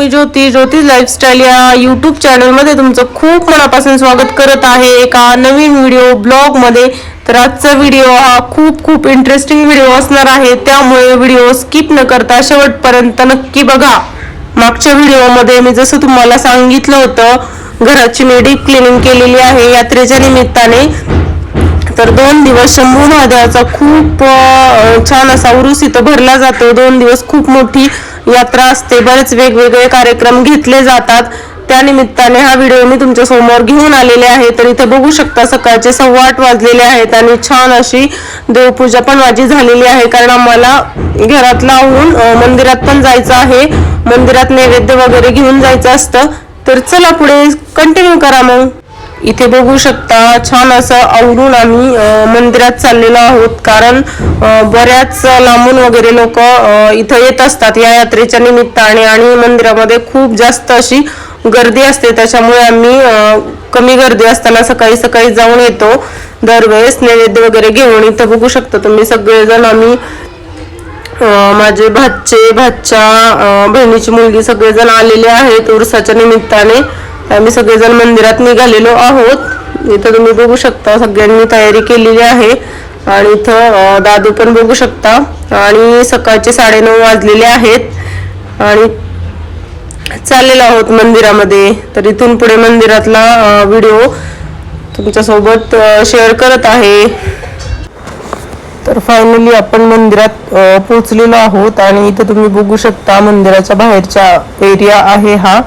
मी ज्योती. ज्योती lifestyle या YouTube चॅनलमध्ये तुमचं खूप मनापासून स्वागत करत आहे. एका नवीन व्हिडिओ ब्लॉगमध्ये तर आजचा व्हिडिओ हा खूप खूप इंटरेस्टिंग व्हिडिओ असणार आहे. त्यामुळे व्हिडिओ स्किप न करता शेवटपर्यंत नक्की बघा. मागच्या व्हिडिओमध्ये मी जसं तुम्हाला सांगितलं होतं घराची मी डीप क्लिनिंग केलेली आहे यात्रेच्या निमित्ताने. तर दोन दिवस शंभू महादेवाचा खूप छान असा उरुस इथं भरला जातो. दोन दिवस खूप मोठी यात्रा असते. बरेच वेगवेगळे कार्यक्रम घेतले जातात. त्या निमित्ताने हा व्हिडिओ मी तुमच्यासमोर घेऊन आलेले आहे. तर इथे बघू शकता सकाळचे सव्वा आठ वाजलेले आहेत आणि छान अशी देवपूजा पण माझी झालेली आहे. कारण आम्हाला घरात लावून मंदिरात पण जायचं आहे. मंदिरात नैवेद्य वगैरे घेऊन जायचं असतं. तर चला पुढे कंटिन्यू करा मग. इथे बघू शकता छान असं आवरून आम्ही मंदिरात चाललेलो आहोत. कारण बऱ्याच लांबून वगैरे लोक इथं येत असतात या यात्रेच्या निमित्ताने आणि मंदिरामध्ये खूप जास्त अशी गर्दी असते. त्याच्यामुळे आम्ही कमी गर्दी असताना सकाळी सकाळी जाऊन येतो. दरवेळेस नैवेद्य वगैरे घेऊन इथं बघू शकता तुम्ही सगळेजण आम्ही. माझे भाचे भाच्या बहिणीची मुलगी सगळेजण आलेले आहेत उरसाच्या निमित्ताने. आम्ही सगळेजण मंदिरात निघालेलो आहोत. इथं तुम्ही बघू शकता सगळ्यांनी तयारी केलेली आहे. आणि इथं दादू पण बघू शकता. आणि सकाळचे साडेनऊ वाजलेले आहेत. आणि चाललेलो आहोत मंदिरामध्ये. तर इथून पुढे मंदिरातला व्हिडिओ तुमच्यासोबत शेअर करत आहे. तर फायनली आपण मंदिरात पोहोचलेलो आहोत. आणि इथं तुम्ही बघू शकता मंदिराच्या बाहेरचा एरिया आहे हा.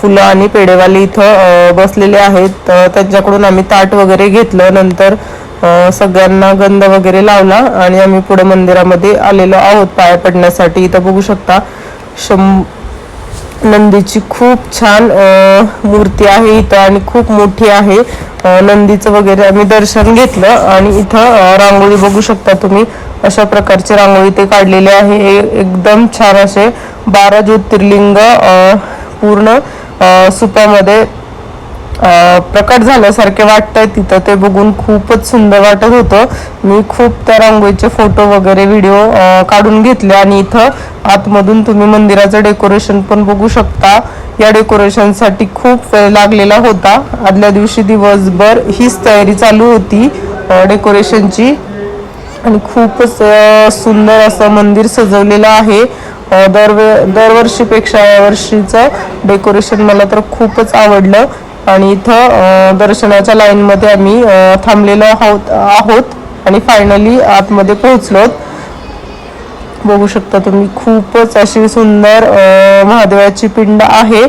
फुलं आणि पेडेवाले इथं बसलेले आहेत. त्यांच्याकडून आम्ही ताट वगैरे घेतलं. नंतर सगळ्यांना गंध वगैरे लावला आणि आम्ही पुढे मंदिरामध्ये आलेलो आहोत. पाया पडण्यासाठी इथं बघू शकता. शं नंदीची खूप छान मूर्ती आहे इथं आणि खूप मोठी आहे. नंदीचं वगैरे आम्ही दर्शन घेतलं आणि इथं रांगोळी बघू शकता तुम्ही. अशा प्रकारची रांगोळी ते काढलेले आहे. हे एकदम छान असे बारा ज्योतिर्लिंग पूर्ण सुप्यामध्ये सुपामध्ये प्रकट झाल्यासारखे वाटतंय तिथं. ते बघून खूपच सुंदर वाटत होतं. मी खूप त्या रांगोळीचे फोटो वगैरे व्हिडिओ काढून घेतले आणि इथं आतमधून तुम्ही मंदिराचं डेकोरेशन पण बघू शकता. या डेकोरेशनसाठी खूप वेळ लागलेला होता. आदल्या दिवशी दिवसभर हीच तयारी चालू होती डेकोरेशनची. आणि खूपच सुंदर असं मंदिर सजवलेलं आहे. दरवे दरवर्षीपेक्षा यावर्षीचं डेकोरेशन मला तर खूपच आवडलं. आणि इथं दर्शनाच्या लाईनमध्ये आम्ही थांबलेलो आहोत आहोत आणि फायनली आतमध्ये पोहोचलो बघू शकता तुम्ही खूपच अशी सुंदर महादेवाची पिंड आहे.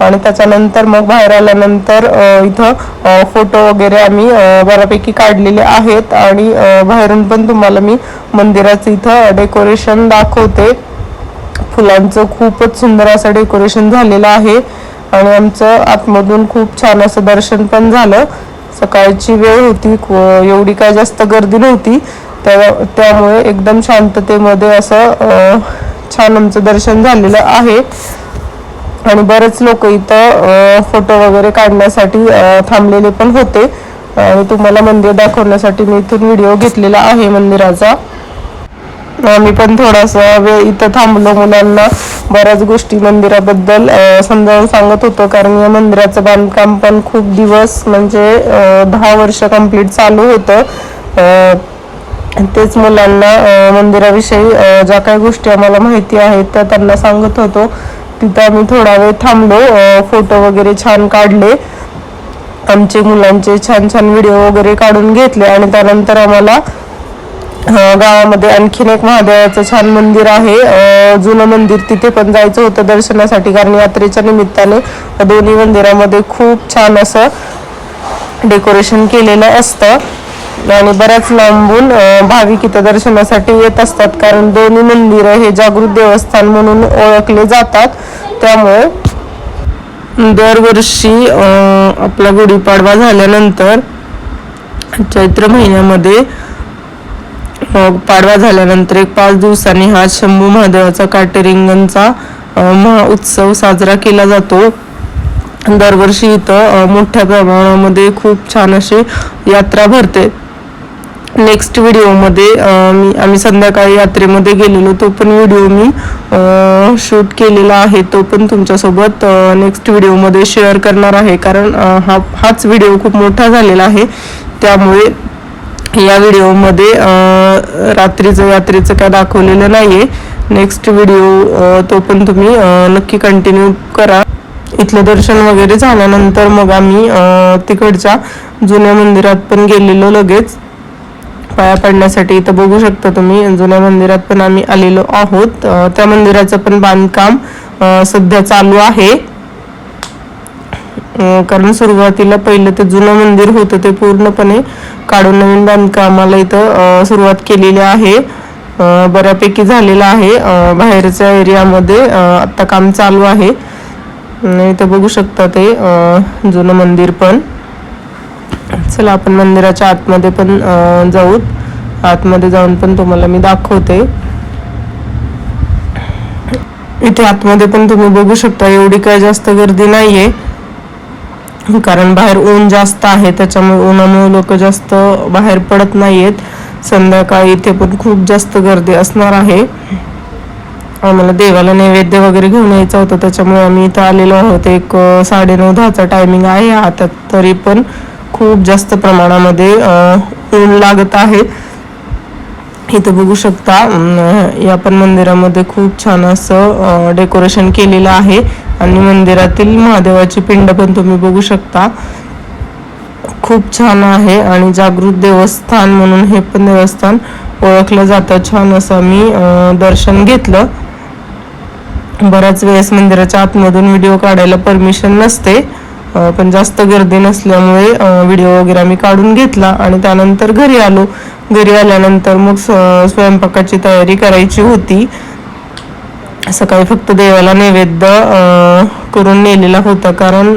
आणि त्याच्यानंतर मग बाहेर आल्यानंतर इथं फोटो वगैरे आम्ही बऱ्यापैकी काढलेले आहेत. आणि बाहेरून पण तुम्हाला मी मंदिराचं इथं डेकोरेशन दाखवते. फुलांचं खूपच सुंदर असं डेकोरेशन झालेलं आहे. आणि आमचं आतमधून खूप छान असं दर्शन पण झालं. सकाळची वेळ होती एवढी काय जास्त गर्दी नव्हती. त्या त्यामुळे एकदम शांततेमध्ये असं छान आमचं दर्शन झालेलं आहे. आणि बरेच लोक इथं फोटो वगैरे काढण्यासाठी थांबलेले पण होते. आणि तुम्हाला मंदिर दाखवण्यासाठी मी इथून व्हिडिओ घेतलेला आहे मंदिराचा. आम्ही पण थोडासा वेळ इथं थांबलो मुलांना. बऱ्याच गोष्टी मंदिराबद्दल समजावून सांगत होतो. कारण या मंदिराचं बांधकाम पण खूप दिवस म्हणजे दहा वर्ष कंप्लीट चालू होतं. तेच मुलांना मंदिराविषयी ज्या काही गोष्टी आम्हाला माहिती आहेत त्या त्यांना सांगत होतो. तिथं आम्ही थोडा वेळ थांबलो फोटो वगैरे छान काढले. आमचे मुलांचे छान छान व्हिडिओ वगैरे काढून घेतले आणि त्यानंतर आम्हाला गावामध्ये आणखीन एक महादेवाचं छान मंदिर आहे. जुनं मंदिर तिथे पण जायचं होतं दर्शनासाठी कारण यात्रेच्या निमित्ताने दोन्ही मंदिरामध्ये खूप छान असं डेकोरेशन केलेलं असतं. आणि बऱ्याच लांबून भाविक इथं दर्शनासाठी येत असतात कारण दोन्ही मंदिरं हे जागृत देवस्थान म्हणून ओळखले जातात. त्यामुळे दरवर्षी आपला गुढीपाडवा झाल्यानंतर चैत्र महिन्यामध्ये मग पाडवा झाल्यानंतर एक पाच दिवसांनी हा शंभू महादेवाचा काटेरिंगणचा महाउत्सव साजरा केला जातो. दरवर्षी इथं मोठ्या प्रमाणामध्ये खूप छान अशी यात्रा भरते. नेक्स्ट व्हिडिओमध्ये मी आम्ही संध्याकाळी यात्रेमध्ये गेलेलो तो पण व्हिडिओ मी शूट केलेला आहे. तो पण तुमच्यासोबत नेक्स्ट व्हिडिओमध्ये शेअर करणार आहे. कारण हा हाच व्हिडिओ खूप मोठा झालेला आहे. त्यामुळे या व्हिडिओमध्ये रात्रीचं यात्रेचं काय दाखवलेलं नाही आहे नेक्स्ट व्हिडिओ तो पण तुम्ही नक्की कंटिन्यू करा. इथलं दर्शन वगैरे झाल्यानंतर मग आम्ही तिकडच्या जुन्या मंदिरात पण गेलेलो लगेच. पाया पडण्यासाठी इथं बघू शकता तुम्ही जुन्या मंदिरात पण आम्ही आलेलो आहोत. त्या मंदिराचं पण बांधकाम सध्या चालू आहे. कारण सुरुवातीला पहिलं ते जुनं मंदिर होतं ते पूर्णपणे काढून नवीन बांधकामाला इथं सुरुवात केलेली आहे. बऱ्यापैकी झालेलं आहे. बाहेरच्या एरियामध्ये आत्ता काम चालू आहे. इथं बघू शकता ते जुनं मंदिर पण. चला आपण मंदिराच्या आतमध्ये पण जाऊ आतमध्ये जाऊन पण तुम्हाला मी दाखवते. इथे आतमध्ये पण तुम्ही बघू शकता एवढी काय जास्त गर्दी नाहीये. कारण बाहेर ऊन जास्त आहे त्याच्यामुळे उन्हामुळे लोक जास्त बाहेर पडत नाहीयेत. संध्याकाळी इथे पण खूप जास्त गर्दी असणार आहे. आम्हाला देवाला नैवेद्य वगैरे घेऊन यायचं होतं त्याच्यामुळे आम्ही इथं आलेलो आहोत. एक साडेनऊ दहाचा टायमिंग आहे. आता तरी पण खूप जास्त प्रमाणामध्ये ऊन लागत आहे. इथं बघू शकता या पण मंदिरामध्ये खूप छान असं डेकोरेशन केलेलं आहे. आणि मंदिरातील महादेवाची पिंड पण तुम्ही बघू शकता. खूप छान आहे आणि जागृत देवस्थान म्हणून हे पण देवस्थान ओळखलं जातं. छान असं मी दर्शन घेतलं. बऱ्याच वेळेस मंदिराच्या आतमधून व्हिडिओ काढायला परमिशन नसते. पण जास्त गर्दी नसल्यामुळे व्हिडिओ वगैरे आम्ही काढून घेतला आणि त्यानंतर घरी आलो. घरी आल्यानंतर मग स्वयंपाकाची तयारी करायची होती. सकाळी फक्त देवाला नैवेद्य अं, करून नेलेला होता. कारण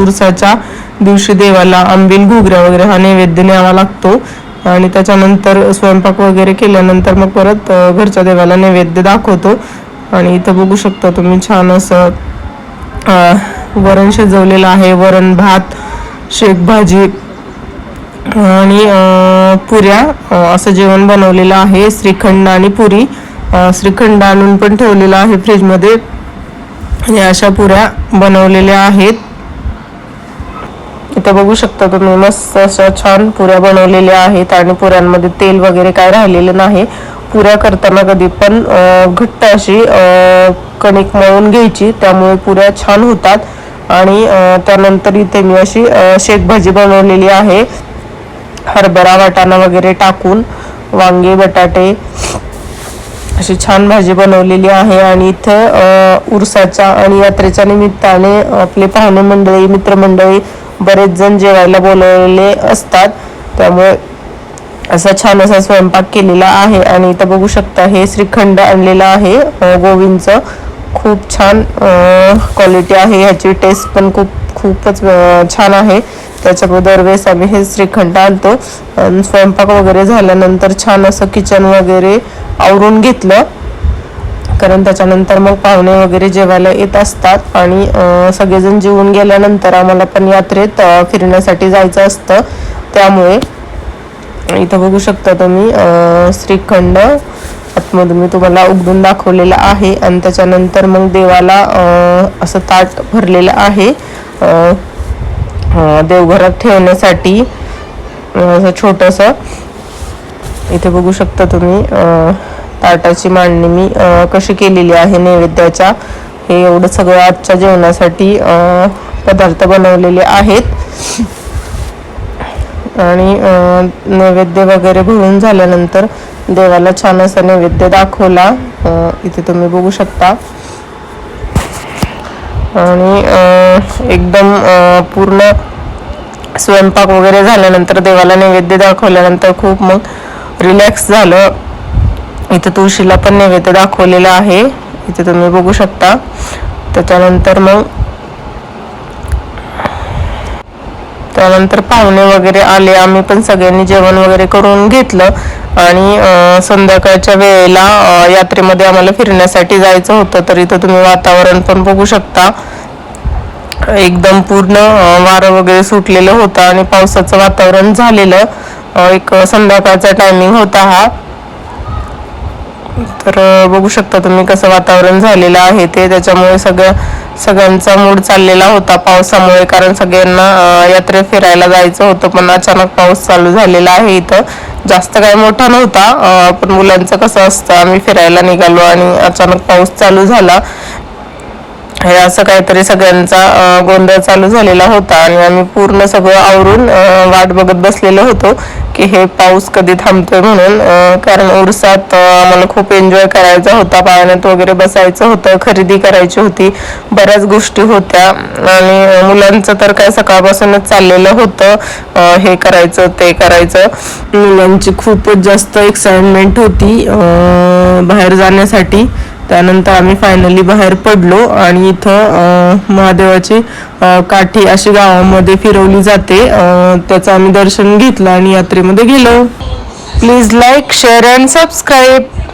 उरसाच्या दिवशी देवाला आंबील घुगऱ्या वगैरे हा नैवेद्य न्यावा लागतो. आणि त्याच्यानंतर स्वयंपाक वगैरे केल्यानंतर मग परत घरच्या देवाला नैवेद्य दाखवतो. आणि इथं बघू शकता तुम्ही छान असं वरण शिजवलेलं आहे. वरण भात शेक भाजी आणि अं, पुऱ्या असं जेवण बनवलेलं आहे. श्रीखंड आणि पुरी. श्रीखंड आणून पण ठेवलेलं आहे फ्रीजमध्ये. आणि अशा पुऱ्या बनवलेल्या आहेत. इथं बघू शकता तुम्ही मस्त अशा छान पुऱ्या बनवलेल्या आहेत आणि पुऱ्यांमध्ये तेल वगैरे काय राहिलेलं नाही. पुऱ्या करताना कधी पण घट्ट अशी कणिक मळून घ्यायची त्यामुळे पुऱ्या छान होतात. आणि त्यानंतर इथे मी अशी शेकभाजी बनवलेली आहे. हरभरा वाटाणा वगैरे टाकून वांगे बटाटे अशी छान भाजी बनवलेली आहे आणि इथं अं, उरसाच्या आणि यात्रेच्या निमित्ताने आपले पाहुणे मंडळी मित्रमंडळी बरेच जण जेवायला बोलवलेले असतात. त्यामुळे असा छान असा स्वयंपाक केलेला आहे आणि इथं बघू शकता हे श्रीखंड आणलेलं आहे गोविंदचं. खूप छान क्वालिटी आहे. ह्याची टेस्ट पण खूप खूपच छान आहे. त्याच्यामुळे दरवेळेस आम्ही हे श्रीखंड आणतो. आणि स्वयंपाक वगैरे झाल्यानंतर छान असं किचन वगैरे आवरून घेतलं. कारण त्याच्यानंतर मग पाहुणे वगैरे जेवायला येत असतात आणि सगळेजण जेवून गेल्यानंतर आम्हाला पण यात्रेत फिरण्यासाठी जायचं असतं. त्यामुळे इथं बघू शकता तुम्ही श्रीखंड आतमधून मी तुम्हाला उघडून दाखवलेलं आहे. आणि त्याच्यानंतर मग देवाला असं ताट भरलेलं आहे. देवघरात ठेवण्यासाठी असं छोटंसं इथे बघू शकता तुम्ही ताटाची मांडणी मी कशी केलेली आहे नैवेद्याच्या. हे एवढं सगळं आजच्या जेवणासाठी पदार्थ बनवलेले आहेत. आणि नैवेद्य वगैरे भरून झाल्यानंतर देवाला छान असा नैवेद्य दाखवला. इथे तुम्ही बघू शकता. आणि अं, एकदम पूर्ण स्वयंपाक वगैरे झाल्यानंतर देवाला नैवेद्य दाखवल्यानंतर खूप मग रिलॅक्स झालं. इथं तुळशीला पण नैवेद्य दाखवलेला आहे. इथे तुम्ही बघू शकता. त्याच्यानंतर मग त्यानंतर पाहुणे वगैरे आले. आम्ही पण सगळ्यांनी जेवण वगैरे करून घेतलं. आणि संध्याकाळच्या वेळेला यात्रेमध्ये आम्हाला फिरण्यासाठी जायचं होतं तर इथं तुम्ही वातावरण पण बघू शकता. एकदम पूर्ण वारं वगैरे सुटलेलं होतं आणि पावसाचं वातावरण झालेलं. एक संध्याकाळचा टायमिंग होता हा. तर बघू शकता तुम्ही कसं वातावरण झालेलं आहे ते. त्याच्यामुळे सगळं सगळ्यांचा मूड चाललेला होता पावसामुळे कारण सगळ्यांना यात्रे यात्रेत फिरायला जायचं होतं पण अचानक पाऊस चालू झालेला आहे इथं. जास्त काही मोठा नव्हता पण मुलांचं कसं असतं आम्ही फिरायला निघालो आणि अचानक पाऊस चालू झाला. हे असं काहीतरी सगळ्यांचा गोंधळ चालू झालेला होता आणि आम्ही पूर्ण सगळं आवरून वाट बघत बसलेलो होतो. की हे पाऊस कधी थांबतोय म्हणून कारण उरसात आम्हाला खूप एन्जॉय करायचा होता. पाण्यात वगैरे बसायचं होतं खरेदी करायची होती. बऱ्याच गोष्टी होत्या. आणि मुलांचं तर काय सकाळपासूनच चाललेलं होतं. हे करायचं ते करायचं. मुलांची खूपच जास्त एक्साइटमेंट होती बाहेर जाण्यासाठी. त्यानंतर आम्ही फायनली बाहेर पडलो आणि इथं अं, महादेवाची काठी अशी गावामध्ये फिरवली जाते. त्याचं आम्ही दर्शन घेतलं आणि यात्रेमध्ये गेलो. Please like share and subscribe